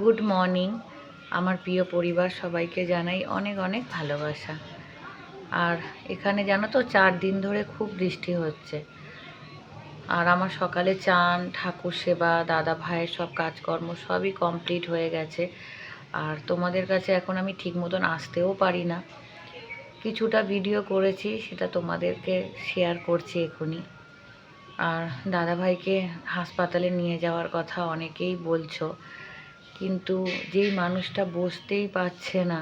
Good morning. আমার প্রিয় পরিবার সবাইকে জানাই অনেক অনেক ভালোবাসা। আর এখানে জানো তো চার দিন ধরে খুব বৃষ্টি হচ্ছে। আর আমার সকালে চান, ঠাকুর সেবা, দাদা ভাইয়ের সব কাজকর্ম সবই কমপ্লিট হয়ে গেছে। আর তোমাদের কাছে এখন আমি ঠিক মতন আসতেও পারি না। কিছুটা ভিডিও করেছি, সেটা তোমাদেরকে শেয়ার করছি এখনই আর দাদাভাইকে হাসপাতালে নিয়ে যাওয়ার কথা অনেকেই বলছো। কিন্তু যেই মানুষটা বসতেই পারছে না,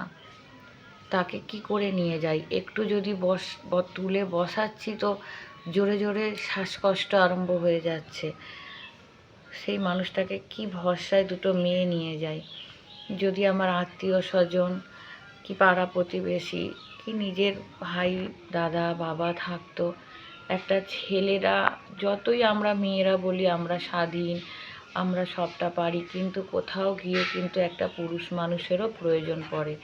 তাকে কি করে নিয়ে যাই? একটু যদি বস তুলে বসাচ্ছি তো জোরে জোরে শ্বাসকষ্ট আরম্ভ হয়ে যাচ্ছে। সেই মানুষটাকে কি ভরসায় দুটো মেয়ে নিয়ে যাই? যদি আমার আত্মীয় স্বজন, কি পাড়া প্রতিবেশী, কি নিজের ভাই, দাদা, বাবা থাকতো, একটা ছেলেরা, যতই আমরা মেয়েরা বলি আমরা স্বাধীন আমরা সবটা পারি, কিন্তু কোথাও গিয়ে কিন্তু একটা পুরুষ মানুষেরও প্রয়োজন পড়ে।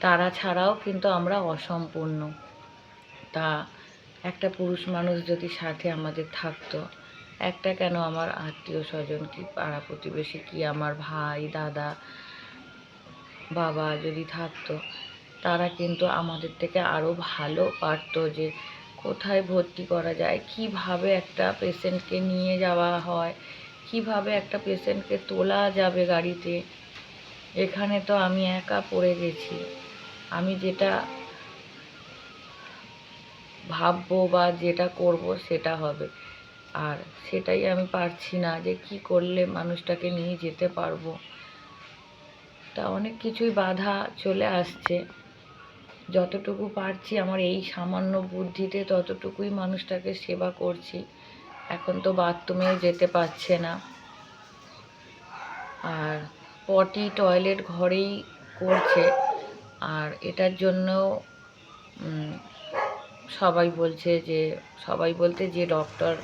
তারা ছাড়াও কিন্তু আমরা অসম্পূর্ণ। তা একটা পুরুষ মানুষ যদি সাথে আমাদের থাকতো, একটা কেন আমার আত্মীয় স্বজন কি, পাড়া প্রতিবেশী কি, আমার ভাই, দাদা, বাবা যদি থাকতো, তারা কিন্তু আমাদের থেকে আরও ভালো পারতো যে কোথায় ভর্তি করা যায়, কীভাবে একটা পেশেন্টকে নিয়ে যাওয়া হয় কীভাবে একটা পেশেন্টকে তোলা যাবে গাড়িতে? এখানে তো আমি একা পড়ে গেছি। আমি যেটা ভাববো বা যেটা করব সেটা হবে। আর সেটাই আমি পারছি না যে কি করলে মানুষটাকে নিয়ে যেতে পারব। তা অনেক কিছুই বাধা চলে আসছে। যতটুকু পারছি আমার এই সামান্য বুদ্ধিতে ততটুকুই মানুষটাকে সেবা করছি। এখন তো বাথরুমেও যেতে পারছে না। আর পটি টয়লেট ঘরেই করছে। আর এটার জন্য সবাই বলছে যে, সবাই বলতে যে ডক্টর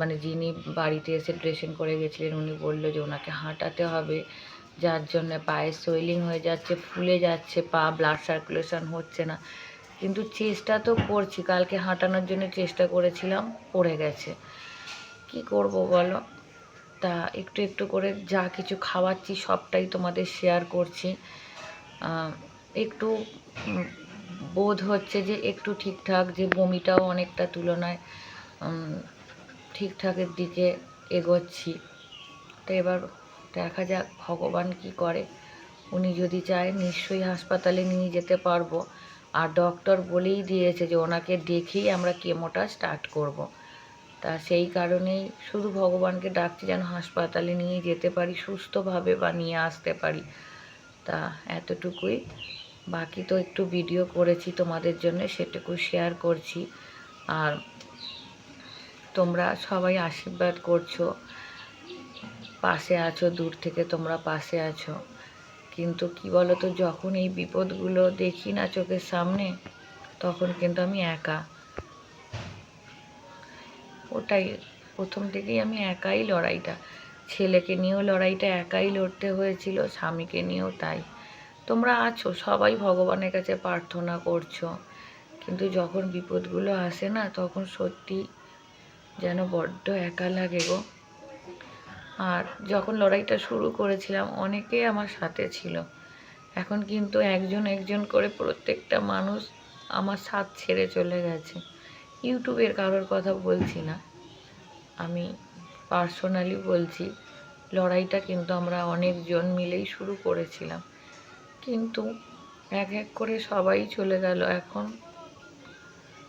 মানে যিনি বাড়িতে এসে ড্রেসিং করে গেছিলেন, উনি বলল যে ওনাকে হাঁটাতে হবে। যার জন্য পায়ে সোয়েলিং হয়ে যাচ্ছে, ফুলে যাচ্ছে, পা ব্লাড সার্কুলেশন হচ্ছে না। কিন্তু চেষ্টা তো করছি, কালকে হাঁটানোর জন্য চেষ্টা করেছিলাম, পড়ে গেছে। কি করব বলো? তা একটু একটু করে যা কিছু খাওয়াচ্ছি সবটাই তোমাদের শেয়ার করছি। একটু বোধ হচ্ছে যে একটু ঠিকঠাক যে বমিটাও অনেকটা তুলনায় ঠিকঠাকের দিকে এগোচ্ছি। তো এবার দেখা যাক ভগবান কি করে। উনি যদি চায় নিশ্চয়ই হাসপাতালে নিয়ে যেতে পারব। আর ডক্টর বলেই দিয়েছে যে ওনাকে দেখেই আমরা কেমোটা স্টার্ট করব। তা সেই কারণেই শুধু ভগবানকে ডাকছি যেন হাসপাতালে নিয়ে যেতে পারি, সুস্থভাবে বা নিয়ে আসতে পারি। তা এতটুকুই। বাকি তো একটু ভিডিও করেছি তোমাদের জন্য, সেটুকু শেয়ার করছি। আর তোমরা সবাই আশীর্বাদ করছ। পাশে আছো, দূর থেকে তোমরা পাশে আছো। কিন্তু কি বলো তো যখন এই বিপদগুলো দেখি না চোখের সামনে, তখন কিন্তু আমি একা। ওটাই, প্রথম থেকেই আমি একাই লড়াইটা। ছেলেকে নিয়েও লড়াইটা একাই লড়তে হয়েছিল, স্বামীকে নিয়েও তাই। তোমরা আছো, সবাই ভগবানের কাছে প্রার্থনা করছ। কিন্তু যখন বিপদগুলো আসে না, তখন সত্যি যেন বড্ড একা লাগে গো। আর যখন লড়াইটা শুরু করেছিলাম অনেকেই আমার সাথে ছিল। এখন কিন্তু একজন একজন করে প্রত্যেকটা মানুষ আমার সাথ ছেড়ে চলে গেছে। ইউটিউবের কারোর কথা বলছি না। আমি পার্সোনালি বলছি, লড়াইটা কিন্তু আমরা অনেকজন মিলেই শুরু করেছিলাম। কিন্তু এক এক করে সবাই চলে গেল। এখন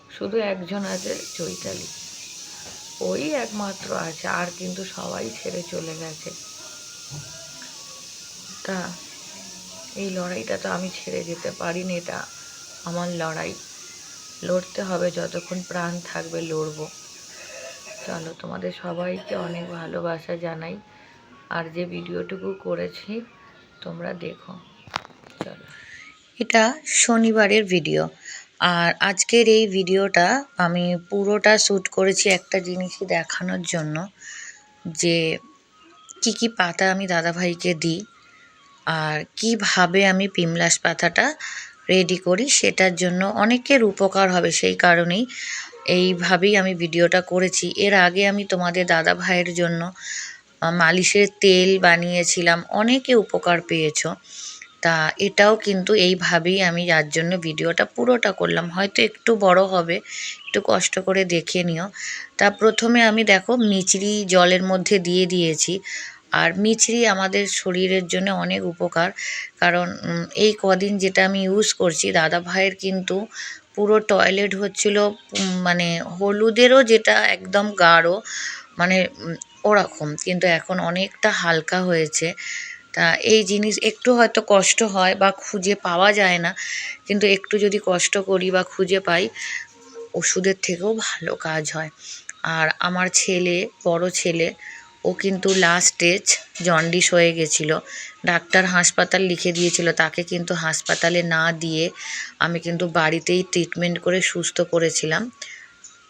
শুধু একজন আছে, চৈতালি। ওই একমাত্র আছে, আর কিন্তু সবাই ছেড়ে চলে গেছে। তা, এই লড়াইটা তো আমি ছেড়ে যেতে পারিনি এটা আমার লড়াই। লড়তে হবে, যতক্ষণ প্রাণ থাকবে লড়বো। চলো, তোমাদের সবাইকে অনেক ভালোবাসা জানাই। আর যে ভিডিওটুকু করেছি, তোমরা দেখো। চলো। এটা শনিবারের ভিডিও। আর আজকের এই ভিডিওটা আমি পুরোটা শ্যুট করেছি একটা জিনিসই দেখানোর জন্য, যে কি কি পাতা আমি দাদাভাইকে দিই আর কীভাবে আমি পিমলাস পাতাটা রেডি করি সেটার জন্য অনেকের উপকার হবে সেই কারণেই এইভাবেই আমি ভিডিওটা করেছি। এর আগে আমি তোমাদের দাদা ভাইয়ের জন্য মালিশের তেল বানিয়েছিলাম, অনেকে উপকার পেয়েছ। তা এটাও কিন্তু এইভাবেই আমি যার জন্য ভিডিওটা পুরোটা করলাম। হয়তো একটু বড় হবে, একটু কষ্ট করে দেখে নিও। তা প্রথমে আমি দেখো মিচড়ি জলের মধ্যে দিয়ে দিয়েছি। আর মিচড়ি আমাদের শরীরের জন্য অনেক উপকার। কারণ এই কদিন যেটা আমি ইউজ করছি, দাদা ভাইয়ের কিন্তু পুরো টয়লেট হচ্ছিল মানে হলুদেরও যেটা একদম গাঢ় মানে ওরকম। কিন্তু এখন অনেকটা হালকা হয়েছে। তা এই জিনিস একটু হয়তো কষ্ট হয় বা খুঁজে পাওয়া যায় না। কিন্তু একটু যদি কষ্ট করি বা খুঁজে পাই, ওষুধের থেকেও ভালো কাজ হয়। আর আমার ছেলে, বড় ছেলে, ও কিন্তু লাস্ট স্টেজ জন্ডিস হয়ে গেছিল। ডাক্তার হাসপাতাল লিখে দিয়েছিল, তাকে কিন্তু হাসপাতালে না দিয়ে আমি কিন্তু বাড়িতেই ট্রিটমেন্ট করে সুস্থ করেছিলাম।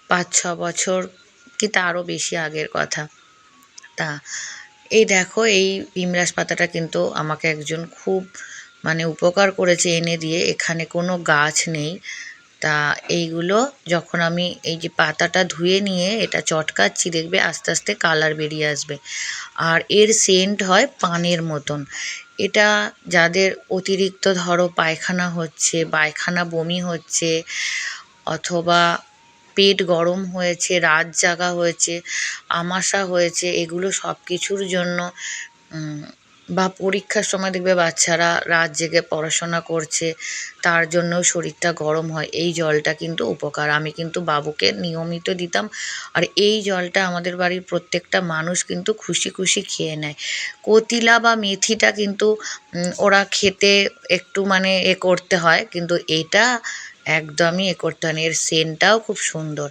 পাঁচ ছ বছর কি তারও বেশি আগের কথা। তা এই দেখো, এই পিমরাস পাতাটা কিন্তু আমাকে একজন খুব মানে উপকার করেছে এনে দিয়ে। এখানে কোনো গাছ নেই। তা এইগুলো যখন আমি এই যে পাতাটা ধুয়ে নিয়ে এটা চটকাচ্ছি, দেখবে আস্তে আস্তে কালার বেরিয়ে আসবে। আর এর সেন্ট হয় পানের মতন। এটা যাদের অতিরিক্ত ধরো পায়খানা হচ্ছে, পায়খানা বমি হচ্ছে, অথবা পেট গরম হয়েছে, রাত জাগা হয়েছে, আমাশা হয়েছে, এগুলো সব কিছুর জন্য বা পরীক্ষার সময় দেখবে বাচ্চারা রাত জেগে পড়াশোনা করছে, তার জন্যও শরীরটা গরম হয়, এই জলটা কিন্তু উপকার। আমি কিন্তু বাবুকে নিয়মিত দিতাম, আর এই জলটা আমাদের বাড়ির প্রত্যেকটা মানুষ কিন্তু খুশি খুশি খেয়ে নেয়। কতিলা বা মেথিটা কিন্তু ওরা খেতে একটু মানে এ করতে হয়, কিন্তু এটা একদমই এ করতে এর সেন্টটাও খুব সুন্দর।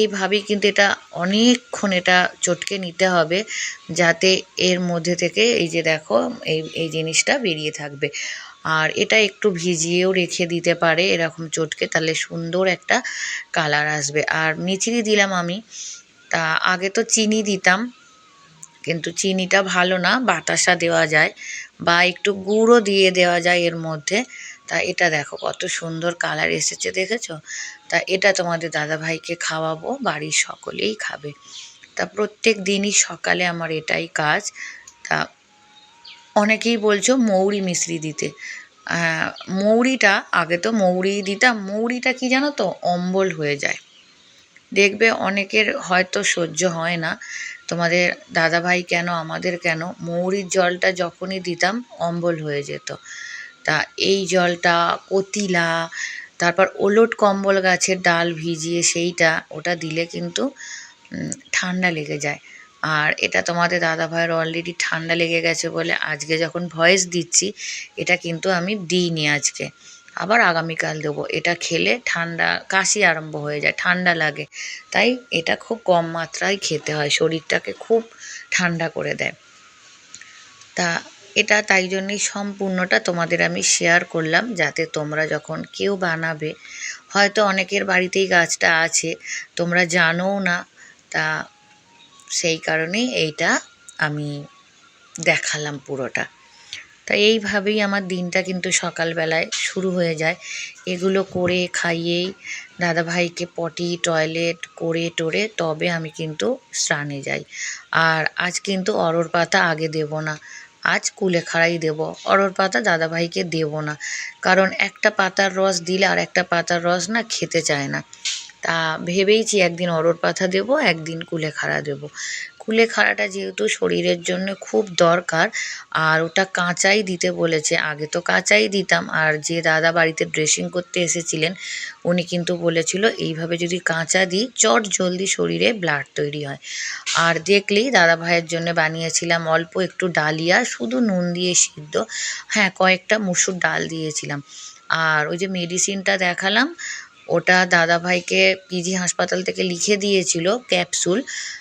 এইভাবেই কিন্তু এটা অনেকক্ষণ এটা চটকে নিতে হবে যাতে এর মধ্যে থেকে এই যে দেখো, এই এই জিনিসটা বেরিয়ে থাকবে। আর এটা একটু ভিজিয়েও রেখে দিতে পারে এরকম চটকে, তাহলে সুন্দর একটা কালার আসবে। আর মিচড়ি দিলাম আমি, তা আগে তো চিনি দিতাম, কিন্তু চিনিটা ভালো না, বাতাসা দেওয়া যায় বা একটু গুঁড়ো দিয়ে দেওয়া যায় এর মধ্যে। তা এটা দেখো কত সুন্দর কালার এসেছে, দেখেছ? তা এটা তোমাদের দাদাভাইকে খাওয়াবো, বাড়ির সকলেই খাবে। তা প্রত্যেক দিনই সকালে আমার এটাই কাজ। তা অনেকেই বলছো মৌরি মিশ্রি দিতে। মৌরিটা, আগে তো মৌরি দিতাম, মৌরিটা কি জানো তো, অম্বল হয়ে যায়। দেখবে অনেকের হয়তো সহ্য হয় না। তোমাদের দাদাভাই কেন, আমাদের কেন, মৌরির জলটা যখনই দিতাম, অম্বল হয়ে যেত। তা এই জলটা কতিলা তারপর ওলট কম্বল গাছের ডাল ভিজিয়ে সেইটা, ওটা দিলে কিন্তু ঠান্ডা লেগে যায়। আর এটা তোমাদের দাদা ভাইয়ের অলরেডি ঠান্ডা লেগে গেছে বলে আজকে যখন ভয়েস দিচ্ছি, এটা কিন্তু আমি দিইনি আজকে। আবার আগামীকাল দেবো। এটা খেলে ঠান্ডা, কাশি আরম্ভ হয়ে যায়, ঠান্ডা লাগে। তাই এটা খুব কম মাত্রায় খেতে হয়, শরীরটাকে খুব ঠান্ডা করে দেয়। তা এটা তাই জন্যই সম্পূর্ণটা তোমাদের আমি শেয়ার করলাম, যাতে তোমরা যখন কেউ বানাবে, হয়তো অনেকের বাড়িতেই গাছটা আছে, তোমরা জানোও না। তা সেই কারণেই এইটা আমি দেখালাম পুরোটা। তা এইভাবেই আমার দিনটা কিন্তু সকালবেলায় শুরু হয়ে যায়। এগুলো করে খাইয়েই দাদাভাইকে পটি, টয়লেট করে টোরে তবে আমি কিন্তু স্নানে যাই। আর আজ কিন্তু অরর পাতা আগে দেব না। আজ কুলেখাড়াই দেব, অরর পাতা দাদাভাইকে দেব না। কারণ একটা পাতার রস দিলে আর একটা পাতার রস না খেতে চায় না। তা ভেবেইছি একদিন অরর পাতা দেব, একদিন কুলেখাড়া দেবো। কুলেখাড়াটা যেহেতু শরীরের জন্য খুব দরকার, আর ওটা কাঁচাই দিতে বলেছে। আগে তো কাঁচাই দিতাম, আর যে দাদা বাড়িতে ড্রেসিং করতে এসেছিলেন, উনি কিন্তু বলেছিল, এইভাবে যদি কাঁচা দিই, চট জলদি শরীরে ব্লাড তৈরি হয়। আর দেখলেই দাদা ভাইয়ের জন্য বানিয়েছিলাম অল্প একটু ডালিয়া, শুধু নুন দিয়ে সিদ্ধ। হ্যাঁ কয়েকটা মুসুর ডাল দিয়েছিলাম। আর ওই যে মেডিসিনটা দেখালাম ওটা দাদাভাইকে পিজি হাসপাতাল থেকে লিখে দিয়েছিল ক্যাপসুল।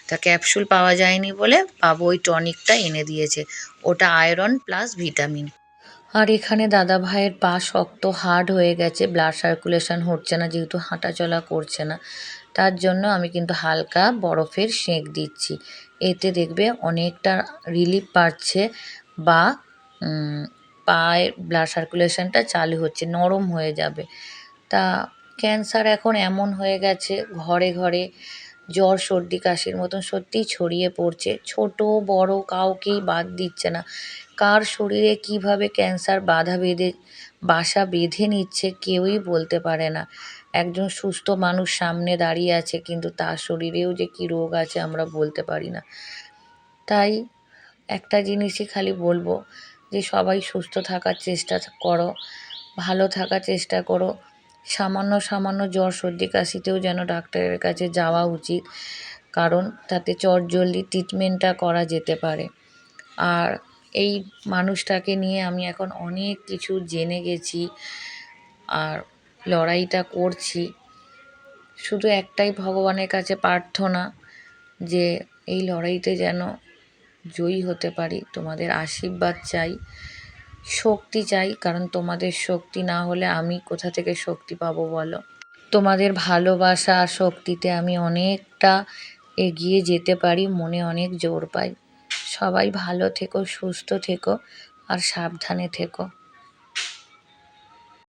তা ক্যাপসুল পাওয়া যায়নি বলে বাবু ওই টনিকটা এনে দিয়েছে। ওটা আয়রন প্লাস ভিটামিন। আর এখানে দাদা ভাইয়ের পা শক্ত, হার্ড হয়ে গেছে। ব্লাড সার্কুলেশন হচ্ছে না, যেহেতু হাঁটাচলা করছে না। তার জন্য আমি কিন্তু হালকা বরফের সেঁক দিচ্ছি। এতে দেখবে অনেকটা রিলিফ পাচ্ছে বা পায়ের ব্লাড সার্কুলেশনটা চালু হচ্ছে, নরম হয়ে যাবে। তা ক্যান্সার এখন এমন হয়ে গেছে, ঘরে ঘরে জ্বর, সর্দি, কাশির মতন সত্যিই ছড়িয়ে পড়ছে। ছোট, বড় কাউকেই বাদ দিচ্ছে না। কার শরীরে কীভাবে ক্যান্সার বাধা বেঁধে, বাসা বেঁধে নিচ্ছে কেউই বলতে পারে না। একজন সুস্থ মানুষ সামনে দাঁড়িয়ে আছে, কিন্তু তার শরীরেও যে কী রোগ আছে আমরা বলতে পারি না। তাই একটা জিনিসই খালি বলব যে, সবাই সুস্থ থাকার চেষ্টা করো, ভালো থাকার চেষ্টা করো সামান্য সামান্য জ্বর, সর্দি, কাশিতেও যেন ডাক্তারের কাছে যাওয়া উচিত, কারণ তাতে চটজলদি ট্রিটমেন্টটা করা যেতে পারে। আর এই মানুষটাকে নিয়ে আমি এখন অনেক কিছু জেনে গেছি আর লড়াইটা করছি। শুধু একটাই ভগবানের কাছে প্রার্থনা যে এই লড়াইতে যেন জয়ী হতে পারি। তোমাদের আশীর্বাদ চাই। শক্তি চাই, কারণ তোমাদের শক্তি না হলে আমি কোথা থেকে শক্তি পাবো বলো? তোমাদের ভালোবাসা শক্তিতে আমি অনেকটা এগিয়ে যেতে পারি, মনে অনেক জোর পাই। সবাই ভালো থেকো, সুস্থ থেকো, আর সাবধানে থেকো।